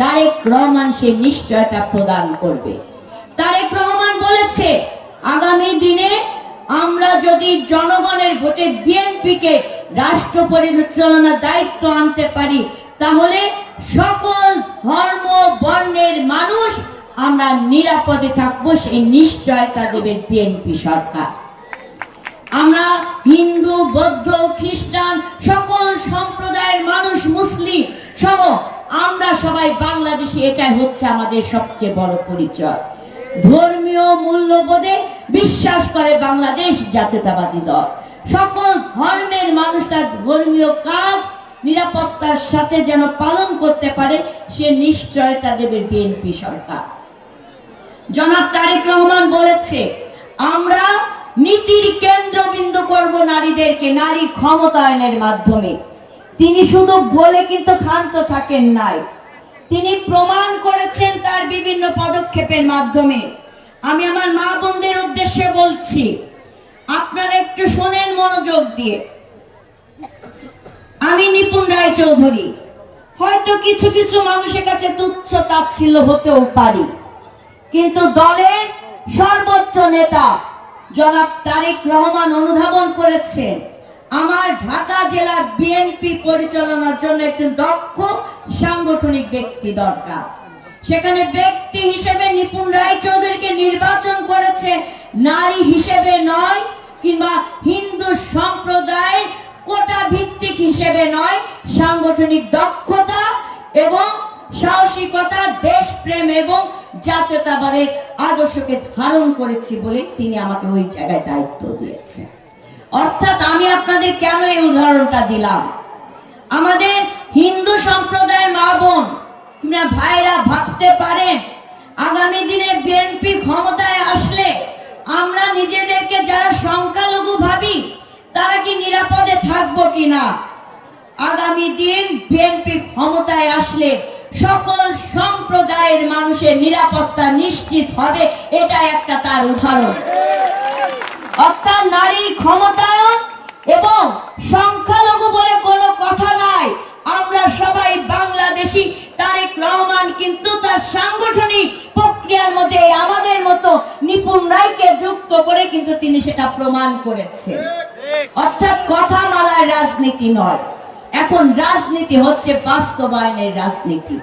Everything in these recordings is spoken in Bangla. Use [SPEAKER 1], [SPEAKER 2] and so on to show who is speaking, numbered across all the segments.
[SPEAKER 1] তারেক রহমান সে নিশ্চয়তা প্রদান করবে। তারেক রহমান বলেছে, আগামী দিনে আমরা যদি জনগণের ভোটে বিএনপিকে রাষ্ট্র পরিচালনার দায়িত্ব আনতে পারি, তাহলে সকল ধর্ম, বর্ণের মানুষ আমরা নিরাপদে থাকব, সেই নিশ্চয়তা দেবে বিএনপি সরকার। আমরা হিন্দু, বৌদ্ধ, খ্রিস্টান সকল সম্প্রদায়ের মানুষ মুসলিম সহ আমরা সবাই বাংলাদেশি, এটাই হচ্ছে আমাদের সবচেয়ে বড় পরিচয়। ধর্মীয় মূল্যবোধে বিশ্বাস করে বাংলাদেশ জাতীয়তাবাদী দল। সকল ধর্মের মানুষ তার ধর্মীয় কাজ, নিরাপত্তার সাথে যেন পালন করতে পারে, সে নিশ্চয়তা দেবে বিএনপি সরকার। জনাব তারেক রহমান বলেছে, আমরা নীতির কেন্দ্রবিন্দু করব নারীদেরকে, নারী ক্ষমতায়নের মাধ্যমে। তিনি শুধু বলে কিন্তু ক্ষান্ত থাকেন নাই। তিনি প্রমাণ করেছেন তার বিভিন্ন পদক্ষেপের মাধ্যমে। আমি আমার মা বোনদের উদ্দেশ্যে বলছি, আপনারা একটু শোনেন মনোযোগ দিয়ে। আমি নিপুণ রায় চৌধুরী হয়তো কিছু কিছু মানুষের কাছে তুচ্ছ তাচ্ছিল্য হতেও পারি। কিন্তু দলের সর্বোচ্চ নেতা জনাব তারেক রহমান অনুধাবন করেছেন। আমার ঢাকা জেলা বিএনপি পরিচালনার জন্য একজন দক্ষ সাংগঠনিক ব্যক্তি দরকার। সেখানে ব্যক্তি হিসেবে নিপুণ রায় চৌধুরীকে নির্বাচন করেছে, নারী হিসেবে নয়, কিংবা হিন্দু সম্প্রদায় কোটা ভিত্তিক হিসেবে নয়, সাংগঠনিক দক্ষতা এবং সাহসিকতা, দেশপ্রেম এবং জাতীয়তাবাদের আদর্শকে ধারণ করেছি বলে তিনি আমাকে ওই জায়গায় দায়িত্ব দিয়েছেন অর্থাৎ আমি আপনাদের কেন এই উদাহরণটা দিলাম? আমাদের হিন্দু সম্প্রদায়ের মা বোন ভাইরা ভাবতে পারেন, আগামী দিনে বিএনপি ক্ষমতায় আসলে আমরা নিজেদেরকে যারা সংখ্যালঘু ভাবি, তারা কি নিরাপদে থাকব কিনা? আগামী দিন বিএনপি ক্ষমতায় আসলে সকল সম্প্রদায়ের মানুষের নিরাপত্তা নিশ্চিত হবে, এটা একটা তার উদাহরণ। অর্থাৎ নারীর ক্ষমতায়ন এবং সংখ্যালঘু বলে কোনো কথা নাই। আমরা সবাই বাংলাদেশি, তারেক রহমান কিন্তু তার সাংগঠনিক প্রক্রিয়ার মধ্যে আমাদের মতো নিপুণ রায়কে যুক্ত করে কিন্তু তিনি সেটা প্রমাণ করেছেন অর্থাৎ কথা মালার রাজনীতি নয়। এখন রাজনীতি হচ্ছে বাস্তবায়নের রাজনীতি।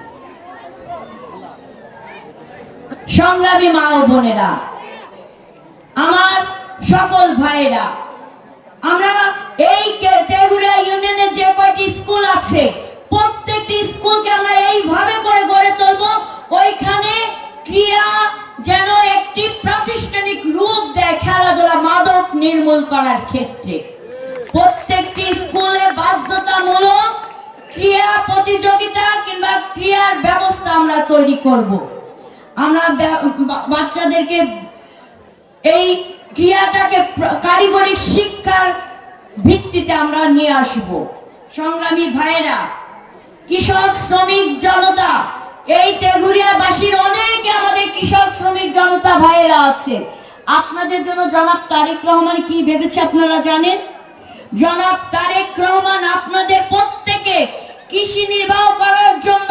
[SPEAKER 1] সংগ্রামী মা ও বোনেরা, আমার সকল ভাইয়েরা, আমরা এই তেঘুরিয়া ইউনিয়নে যে কয়টি স্কুল আছে, প্রত্যেকটি স্কুলকে আমরা এইভাবে করে গড়ে তুলবো, ওইখানে ক্রিয়া যেন একটি প্রাতিষ্ঠানিক রূপ দেয় খেলাধুলা মাদক নির্মূল করার ক্ষেত্রে। প্রতিযোগিতা কিংবা ক্রিয়ার ব্যবস্থা আমরা তৈরি করব। আমরা বাচ্চাদেরকে এই ক্রিয়াটাকে কারিগরি শিক্ষার ভিত্তিতে আমরা নিয়ে আসব। সংগ্রামী ভাইয়েরা, কৃষক শ্রমিক জনতা, এই তেঘুরিয়াবাসীর অনেকে আমাদের কৃষক শ্রমিক জনতা ভাইয়েরা আছে। আপনাদের জন্য জনাব তারেক রহমান কি ভেবেছে আপনারা জানেন? জনাব তারেক রহমান আপনাদের প্রত্যেকে কৃষি নির্বাহ করার জন্য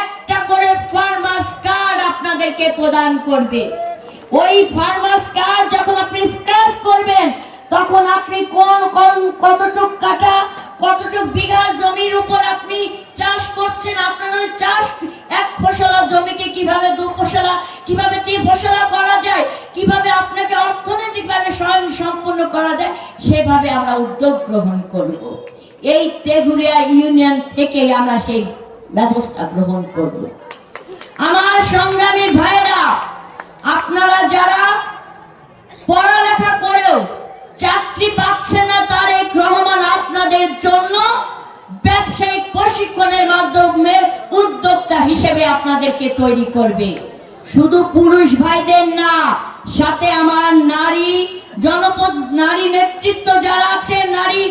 [SPEAKER 1] একটা করে ফার্মার্স কার্ড আপনাদেরকে প্রদান করবে। ওই ফার্মার্স কার্ড যখন আপনি স্ক্র্যাচ করবেন, তখন আপনি কোন কোন, কতটুক কাটা, কতটুক বিঘা জমির উপর আপনি চাষ করছেন, আপনার চাষ এক ফসলা জমিকে কীভাবে দু ফসলা, কীভাবে তিন ফসলা করা যায়, কীভাবে আপনাকে অর্থনৈতিকভাবে স্বয়ং সম্পূর্ণ করা যায়, সেভাবে আমরা উদ্যোগ গ্রহণ করব। এই তেঘুরিয়া ইউনিয়ন থেকেই আমরা সেই ব্যবস্থা গ্রহণ করব। আমার সংগ্রামী ভাইরা, আপনারা যারা পড়ালেখা করেও চাকরি পাচ্ছে না, তারেক রহমান আপনাদের জন্য ব্যবসায়িক প্রশিক্ষণের মাধ্যমে উদ্যোক্তা হিসেবে আপনাদেরকে তৈরি করবে। শুধু পুরুষ ভাইদের না, সাথে আমার নারী জনপদ, নারী নেতৃত্ব যারা আছে, নারী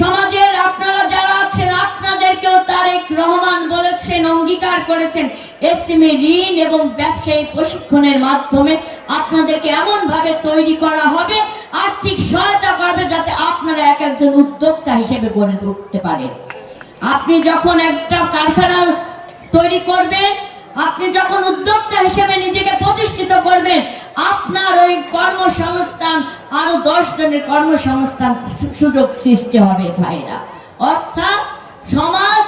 [SPEAKER 1] সমাজের আপনারা যারা আছেন, আপনাদেরকেও তারেক রহমান বলেছেন, অঙ্গীকার করেছেন এসএমএ ঋণ এবং ব্যবসায়ী প্রশিক্ষণের মাধ্যমে আপনাদেরকে এমন ভাবে তৈরি করা হবে, আর্থিক সহায়তা করবে যাতে আপনারা এক একজন উদ্যোক্তা হিসেবে গড়ে উঠতে পারেন। আপনি যখন একটা কারখানা তৈরি করবেন, আপনি যখন উদ্যোক্তা হিসেবে নিজেকে প্রতিষ্ঠিত করবেন আপনার ওই কর্মসংস্থান, আরও দশ জনের কর্মসংস্থান সুযোগ সৃষ্টি হবে ভাইরা। অর্থাৎ সমাজ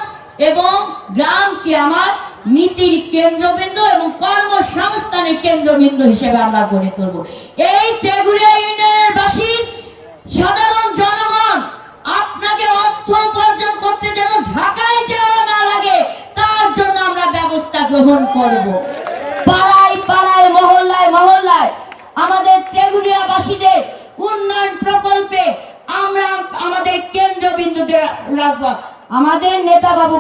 [SPEAKER 1] এবং গ্রামকে আমার নীতির কেন্দ্রবিন্দু এবং কর্মসংস্থানের কেন্দ্রবিন্দু হিসেবে আমরা গড়ে তুলব। এই তেগুড়িয়া ইউনিয়নের বাসী, সাধারণ জনগণ, আপনাকে অর্থ উপার্জন করতে যেন ঢাকায় যাওয়া না লাগে, তার জন্য আমরা ব্যবস্থা গ্রহণ করব। মহল্লায় আমাদের তেগুলিয়াবাসীদের উন্নয়ন প্রকল্পে আমরা আমাদের কেন্দ্রবিন্দুতে রাখব। আমাদের নেতা বাবু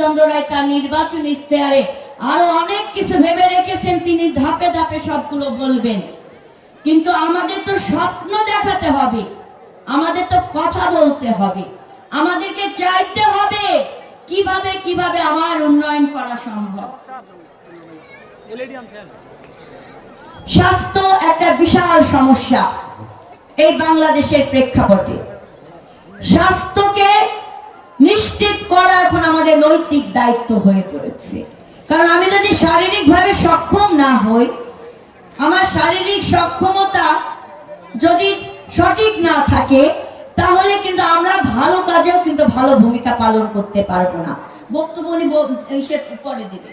[SPEAKER 1] চন্দ্র রায় তার নির্বাচন ইশতেহারে আরও অনেক কিছু ভেবে রেখেছেন, তিনি ধাপে ধাপে সবগুলো বলবেন। কিন্তু আমাদের তো স্বপ্ন দেখাতে হবে, আমাদের তো কথা বলতে হবে, আমাদেরকে চাইতে হবে কীভাবে কীভাবে আমার উন্নয়ন করা সম্ভব। স্বাস্থ্য একটা বিশাল সমস্যা এই বাংলাদেশের প্রেক্ষাপটে। স্বাস্থ্যকে নিশ্চিত করা এখন আমাদের নৈতিক দায়িত্ব হয়ে পড়েছে। কারণ আমি যদি শারীরিকভাবে সক্ষম না হই, আমার শারীরিক সক্ষমতা যদি সঠিক না থাকে, তাহলে কিন্তু আমরা ভালো কাজেও কিন্তু ভালো ভূমিকা পালন করতে পারব না। বক্তব্য উনি পরে একটু পরে দেবে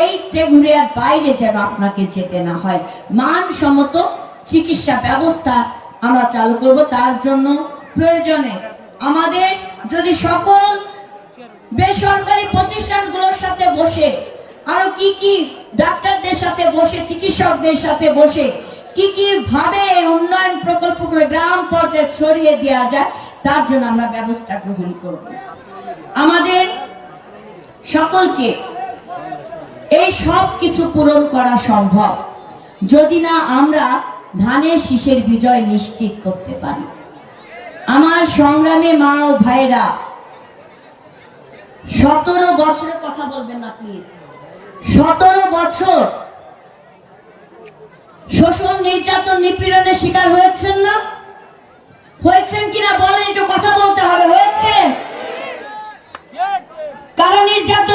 [SPEAKER 1] এই তেগুড়িয়ার বাইরে যেন আপনাকে যেতে না হয়। মানসম্মত চিকিৎসা ব্যবস্থা আমরা চালু করব, তার জন্য প্রয়োজনে আমাদের যদি সকল বেসরকারি প্রতিষ্ঠানগুলোর সাথে বসে, আরও কি কি ডাক্তারদের সাথে বসে, চিকিৎসকদের সাথে বসে, কি কি ভাবে উন্নয়ন প্রকল্পগুলো গ্রাম পর্যায়ে ছড়িয়ে দেওয়া যায়, তার জন্য আমরা ব্যবস্থা গ্রহণ করব। আমাদের সকলকে এই সব কিছু পূরণ করা সম্ভব। যদি না, আমরা ধানের শীষের বিজয় নিশ্চিত করতে পারি। আমার সংগ্রামে মা ও ভাইরা, সতেরো বছরের কথা বলবেন না প্লিজ সতেরো বছর শোষণ নির্যাতন নিপীড়নের শিকার হয়েছেন না? হয়েছেন কিনা বলেন, একটু কথা বলতে হবে, হয়েছেন? কারণ নির্যাতন